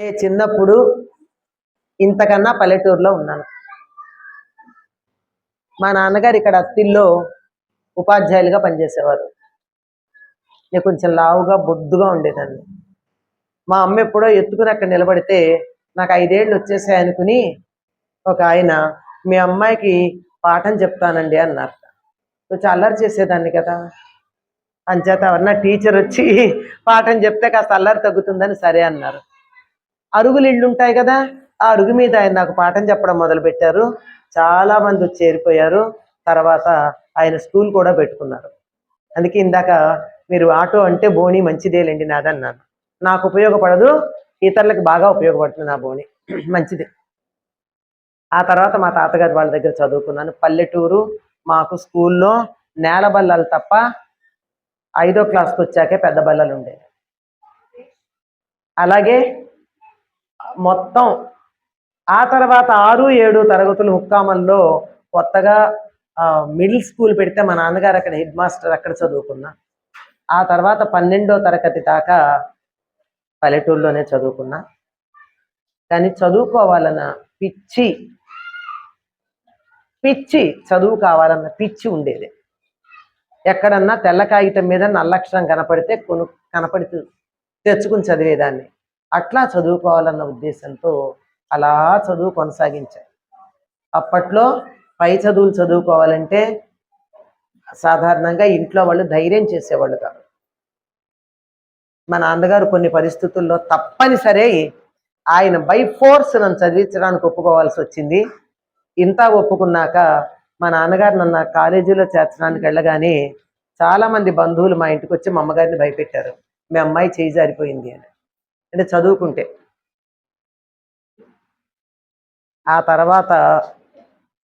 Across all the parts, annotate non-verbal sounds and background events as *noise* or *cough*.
చిన్నప్పుడు ఇంతకన్నా పల్లెటూరులో ఉన్నాను. మా నాన్నగారు ఇక్కడ అత్తిల్లో ఉపాధ్యాయులుగా పనిచేసేవారు. నేను కొంచెం లావుగా బొద్దుగా ఉండేదాన్ని. మా అమ్మ ఎప్పుడో ఎత్తుకుని అక్కడ నిలబడితే నాకు ఐదేళ్ళు వచ్చేసాయి అనుకుని ఒక ఆయన మీ అమ్మాయికి పాఠం చెప్తానండి అన్నారు. కొంచెం అల్లరి చేసేదాన్ని కదా. అంచేత ఎవరన్నా టీచర్ వచ్చి పాఠం చెప్తే కాస్త అల్లరి తగ్గుతుందని సరే అన్నారు. అరుగులు ఇళ్ళు ఉంటాయి కదా ఆ అరుగు మీద ఆయన నాకు పాఠం చెప్పడం మొదలు పెట్టారు చాలా మంది వచ్చి చేరిపోయారు. తర్వాత ఆయన స్కూల్ కూడా పెట్టుకున్నారు. అందుకే ఇందాక మీరు ఆటో అంటే బోని మంచిదేలేండి నాదన్నాను. నాకు ఉపయోగపడదు ఇతరులకు బాగా ఉపయోగపడుతుంది నా బోని. *clears throat* మంచిది. ఆ తర్వాత మా తాతగారు వాళ్ళ దగ్గర చదువుకున్నాను. పల్లెటూరు మాకు స్కూల్లో నేల బల్లలు తప్ప ఐదో క్లాస్కి వచ్చాకే పెద్ద బల్లలు ఉండేవి అలాగే మొత్తం ఆ తర్వాత ఆరు ఏడు తరగతులు ముక్కామల్లో కొత్తగా మిడిల్ స్కూల్ పెడితే మా నాన్నగారు అక్కడ హెడ్ మాస్టర్ అక్కడ చదువుకున్నా. ఆ తర్వాత పన్నెండో తరగతి దాకా పల్లెటూరులోనే చదువుకున్నా. కానీ చదువుకోవాలన్న పిచ్చి పిచ్చి చదువు కావాలన్న పిచ్చి ఉండేది. ఎక్కడన్నా తెల్ల కాగితం మీద నల్లక్షరం కనపడితే కొను కనపడి తెచ్చుకుని చదివేదాన్ని. అట్లా చదువుకోవాలన్న ఉద్దేశంతో అలా చదువు కొనసాగించారు అప్పట్లో పై చదువులు చదువుకోవాలంటే సాధారణంగా ఇంట్లో వాళ్ళు ధైర్యం చేసేవాళ్ళు కాదు. మా నాన్నగారు కొన్ని పరిస్థితుల్లో తప్పనిసరి ఆయన బై ఫోర్స్ నన్ను చదివించడానికి ఒప్పుకోవాల్సి వచ్చింది. ఇంత ఒప్పుకున్నాక మా నాన్నగారు నన్ను కాలేజీలో చేర్చడానికి వెళ్ళగానే చాలామంది బంధువులు మా ఇంటికి వచ్చి మా అమ్మగారిని భయపెట్టారు. మీ అమ్మాయి చేయి జారిపోయింది అని. అంటే చదువుకుంటే. ఆ తర్వాత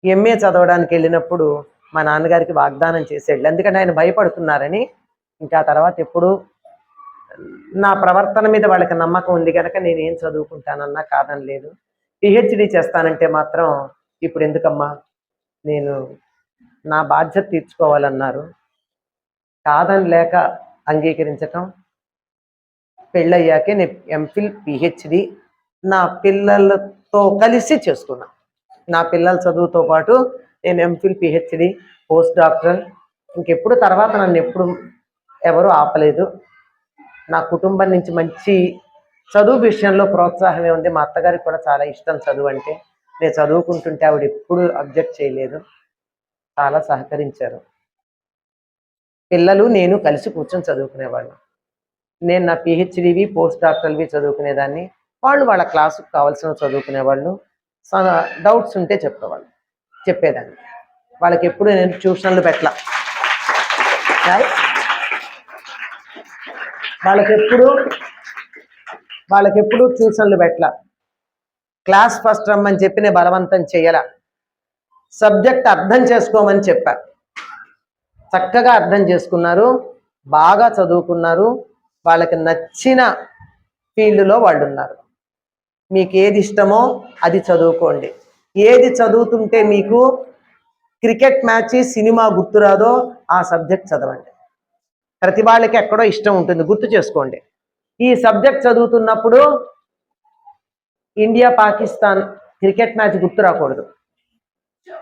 ఎంఏ చదవడానికి వెళ్ళినప్పుడు మా నాన్నగారికి వాగ్దానం చేసేళ్ళు. ఎందుకంటే ఆయన భయపడుతున్నారని ఇంకా ఆ తర్వాత ఎప్పుడు నా ప్రవర్తన మీద వాళ్ళకి నమ్మకం ఉంది కనుక నేను ఏం చదువుకుంటానన్నా కాదని లేదు. పిహెచ్డి చేస్తానంటే మాత్రం ఇప్పుడు ఎందుకమ్మా? నేను నా బాధ్యత తీర్చుకోవాలన్నారు. కాదని లేక అంగీకరించటం పెళ్ళయ్యాకే నేను ఎంఫిల్ పిహెచ్డి నా పిల్లలతో కలిసి చేసుకున్నా. నా పిల్లల చదువుతో పాటు నేను ఎంఫిల్ పిహెచ్డి పోస్ట్ డాక్టర్. ఇంకెప్పుడు తర్వాత నన్ను ఎప్పుడు ఎవరు ఆపలేదు. నా కుటుంబం నుంచి మంచి చదువు విషయంలో ప్రోత్సాహమే ఉంది. మా అత్తగారికి కూడా చాలా ఇష్టం చదువు అంటే. నేను చదువుకుంటుంటే ఆవిడ ఎప్పుడు అబ్జెక్ట్ చేయలేదు. చాలా సహకరించారు. పిల్లలు నేను కలిసి కూర్చొని చదువుకునేవాళ్ళం. నేను నా పిహెచ్డివి పోస్ట్ డాక్టర్వి చదువుకునేదాన్ని. వాళ్ళు వాళ్ళ క్లాసుకు కావాల్సిన చదువుకునేవాళ్ళు. డౌట్స్ ఉంటే చెప్పేవాళ్ళు. చెప్పేదాన్ని. వాళ్ళకి ఎప్పుడు నేను ట్యూషన్లు పెట్టలా. వాళ్ళకెప్పుడు వాళ్ళకెప్పుడు ట్యూషన్లు పెట్టలా. క్లాస్ ఫస్ట్ రమ్మని చెప్పి నేను బలవంతం చేయాల సబ్జెక్ట్ అర్థం చేసుకోమని చెప్పా. చక్కగా అర్థం చేసుకున్నారు. బాగా చదువుకున్నారు. వాళ్ళకి నచ్చిన ఫీల్డ్లో వాళ్ళు ఉన్నారు మీకు ఏది ఇష్టమో అది చదువుకోండి. ఏది చదువుతుంటే మీకు క్రికెట్ మ్యాచ్ సినిమా గుర్తురాదో ఆ సబ్జెక్ట్ చదవండి. ప్రతి వాళ్ళకి ఎక్కడో ఇష్టం ఉంటుంది గుర్తు చేసుకోండి. ఈ సబ్జెక్ట్ చదువుతున్నప్పుడు ఇండియా పాకిస్తాన్ క్రికెట్ మ్యాచ్ గుర్తు రాకూడదు.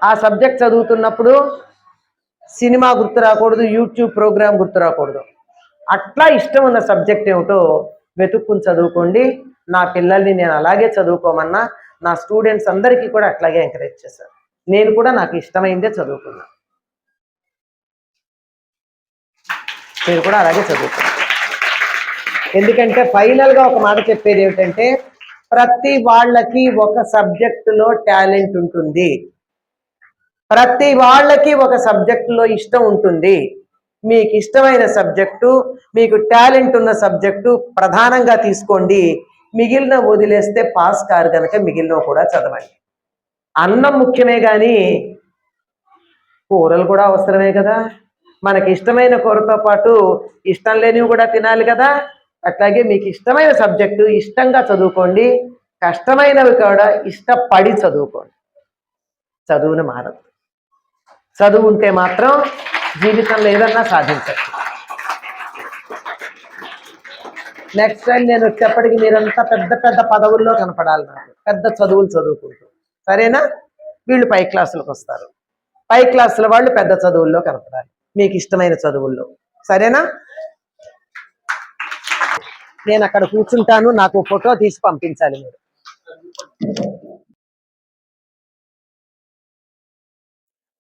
ఆ సబ్జెక్ట్ చదువుతున్నప్పుడు సినిమా గుర్తు రాకూడదు యూట్యూబ్ ప్రోగ్రామ్ గుర్తు రాకూడదు. అట్లా ఇష్టం ఉన్న సబ్జెక్ట్ ఏమిటో వెతుక్కుని చదువుకోండి. నా పిల్లల్ని నేను అలాగే చదువుకోమన్నా నా స్టూడెంట్స్ అందరికీ కూడా అట్లాగే ఎంకరేజ్ చేశాను నేను కూడా నాకు ఇష్టమైందే చదువుకున్నాను మీరు కూడా అలాగే చదువుకున్నారు ఎందుకంటే ఫైనల్గా ఒక మాట చెప్పేది ఏమిటంటే ప్రతి వాళ్ళకి ఒక సబ్జెక్టులో టాలెంట్ ఉంటుంది. ప్రతి వాళ్ళకి ఒక సబ్జెక్టులో ఇష్టం ఉంటుంది. మీకు ఇష్టమైన సబ్జెక్టు మీకు టాలెంట్ ఉన్న సబ్జెక్టు ప్రధానంగా తీసుకోండి. మిగిలిన వదిలేస్తే పాస్ కారు కనుక మిగిలిన కూడా చదవండి. అన్నం ముఖ్యమే కానీ కూరలు కూడా అవసరమే కదా. మనకి ఇష్టమైన కూరతో పాటు ఇష్టం లేనివి కూడా తినాలి కదా. అట్లాగే మీకు ఇష్టమైన సబ్జెక్టు ఇష్టంగా చదువుకోండి. కష్టమైనవి కూడా ఇష్టపడి చదువుకోండి. చదువును మారదు. చదువు ఉంటే మాత్రం జీవితంలో ఏదన్నా సాధించచ్చు. నెక్స్ట్ టైం నేను వచ్చేప్పటికి మీరంతా పెద్ద పెద్ద పదవుల్లో కనపడాలి నాకు. పెద్ద చదువులు చదువుకుంటూ. సరేనా? వీళ్ళు పై క్లాసులకు వస్తారు. పై క్లాసుల వాళ్ళు పెద్ద చదువుల్లో కనపడాలి. మీకు ఇష్టమైన చదువుల్లో. సరేనా? నేను అక్కడ కూర్చుంటాను. నాకు ఫోటో తీసి పంపించాలి మీరు.